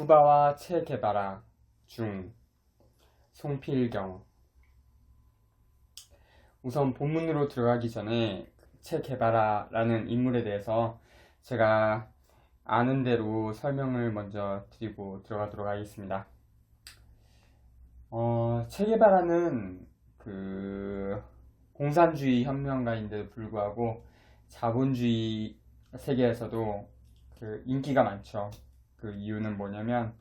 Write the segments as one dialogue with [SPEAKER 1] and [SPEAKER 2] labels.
[SPEAKER 1] 쿠바와 체 게바라 중 송필경 우선 본문으로 들어가기 전에 체 게바라라는 인물에 대해서 제가 아는 대로 설명을 먼저 드리고 들어가도록 하겠습니다. 어, 체 게바라는 그 공산주의 혁명가인데도 불구하고 자본주의 세계에서도 그 인기가 많죠. 그 이유는 뭐냐면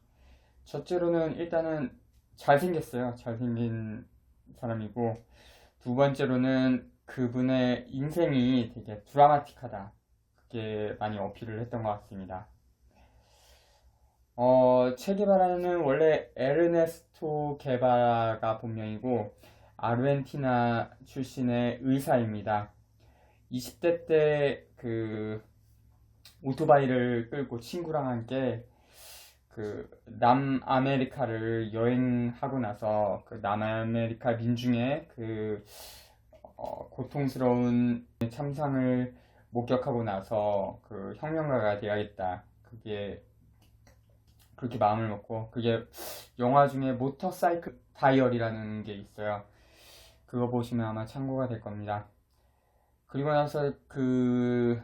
[SPEAKER 1] 첫째로는 일단은 잘생겼어요. 잘생긴 사람이고 두 번째로는 그분의 인생이 되게 드라마틱하다. 그게 많이 어필을 했던 것 같습니다. 어, 체게바라는 원래 에르네스토 게바라가 본명이고 아르헨티나 출신의 의사입니다. 20대 때 그 오토바이를 끌고 친구랑 함께 그 남아메리카를 여행하고 나서 그 남아메리카 민중의 그 어, 고통스러운 참상을 목격하고 나서 그 혁명가가 되어야겠다. 그게 그렇게 마음을 먹고 그게 영화 중에 모터사이클 다이어리라는 게 있어요. 그거 보시면 아마 참고가 될 겁니다. 그리고 나서 그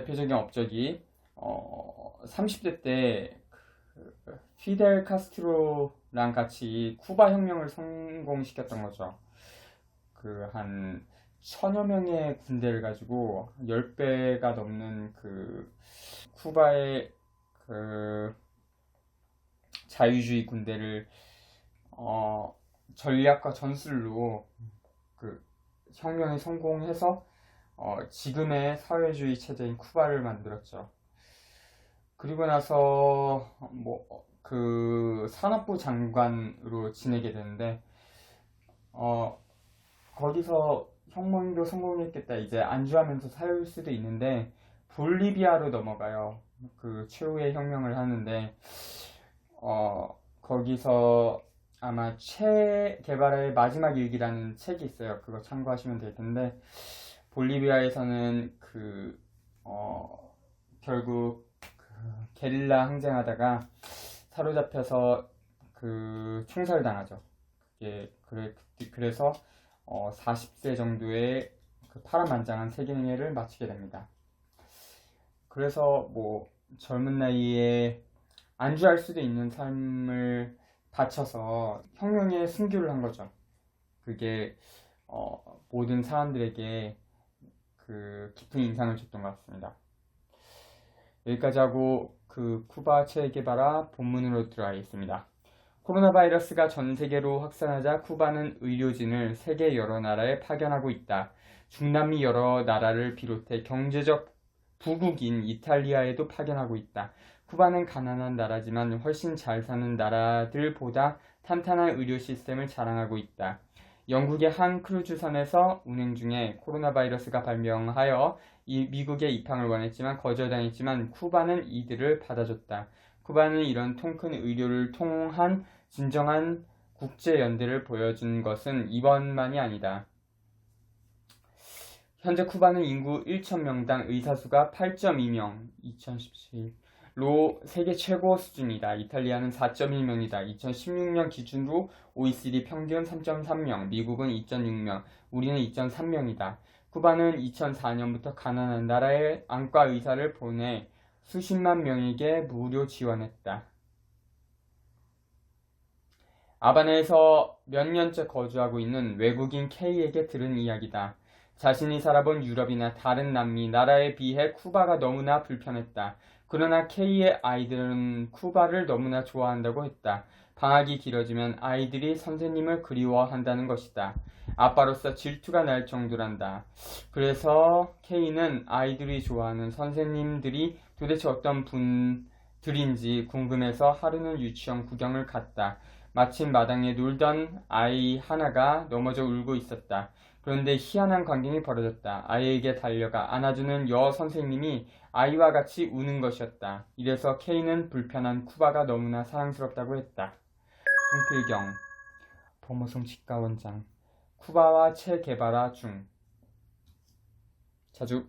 [SPEAKER 1] 대표적인 업적이 어 30대 때 그 피델 카스트로랑 같이 쿠바 혁명을 성공시켰던 거죠. 그 한 천여 명의 군대를 가지고 10배가 넘는 그 쿠바의 그 자유주의 군대를 어 전략과 전술로 그 혁명에 성공해서 어, 지금의 사회주의 체제인 쿠바를 만들었죠. 그리고 나서 뭐 그 산업부 장관으로 지내게 되는데 어, 거기서 혁명도 성공했겠다 이제 안주하면서 살 수도 있는데 볼리비아로 넘어가요. 그 최후의 혁명을 하는데 어, 거기서 아마 최 개발의 마지막 일기라는 책이 있어요. 그거 참고하시면 될 텐데 볼리비아에서는 그, 어, 결국 그 게릴라 항쟁하다가 사로잡혀서 그 총살당하죠. 그게 그래, 그래서 어, 40세 정도의 그 파란만장한 세계행해를 마치게 됩니다. 그래서 뭐 젊은 나이에 안주할 수도 있는 삶을 바쳐서 혁명의 순교를 한 거죠. 그게 어, 모든 사람들에게 그 깊은 인상을 줬던 것 같습니다. 여기까지 하고 그 쿠바 체계바라 본문으로 들어가겠습니다. 코로나 바이러스가 전 세계로 확산하자 쿠바는 의료진을 세계 여러 나라에 파견하고 있다. 중남미 여러 나라를 비롯해 경제적 부국인 이탈리아에도 파견하고 있다. 쿠바는 가난한 나라지만 훨씬 잘 사는 나라들보다 탄탄한 의료 시스템을 자랑하고 있다. 영국의 한 크루즈선에서 운행 중에 코로나 바이러스가 발병하여 미국에 입항을 원했지만 거절당했지만 쿠바는 이들을 받아줬다. 쿠바는 이런 통큰 의료를 통한 진정한 국제 연대를 보여준 것은 이번만이 아니다. 현재 쿠바는 인구 1,000명당 의사수가 8.2명, 2017. 로 세계 최고 수준이다. 이탈리아는 4.1명이다. 2016년 기준으로 OECD 평균 3.3명, 미국은 2.6명, 우리는 2.3명이다. 쿠바는 2004년부터 가난한 나라에 안과 의사를 보내 수십만 명에게 무료 지원했다. 아바네에서 몇 년째 거주하고 있는 외국인 K에게 들은 이야기다. 자신이 살아본 유럽이나 다른 남미 나라에 비해 쿠바가 너무나 불편했다. 그러나 K의 아이들은 쿠바를 너무나 좋아한다고 했다. 방학이 길어지면 아이들이 선생님을 그리워한다는 것이다. 아빠로서 질투가 날 정도란다. 그래서 K는 아이들이 좋아하는 선생님들이 도대체 어떤 분들인지 궁금해서 하루는 유치원 구경을 갔다. 마침 마당에 놀던 아이 하나가 넘어져 울고 있었다. 그런데 희한한 광경이 벌어졌다. 아이에게 달려가 안아주는 여 선생님이 아이와 같이 우는 것이었다. 이래서 K는 불편한 쿠바가 너무나 사랑스럽다고 했다. 홍필경 범어송 치과원장 쿠바와 체개발화 중 자주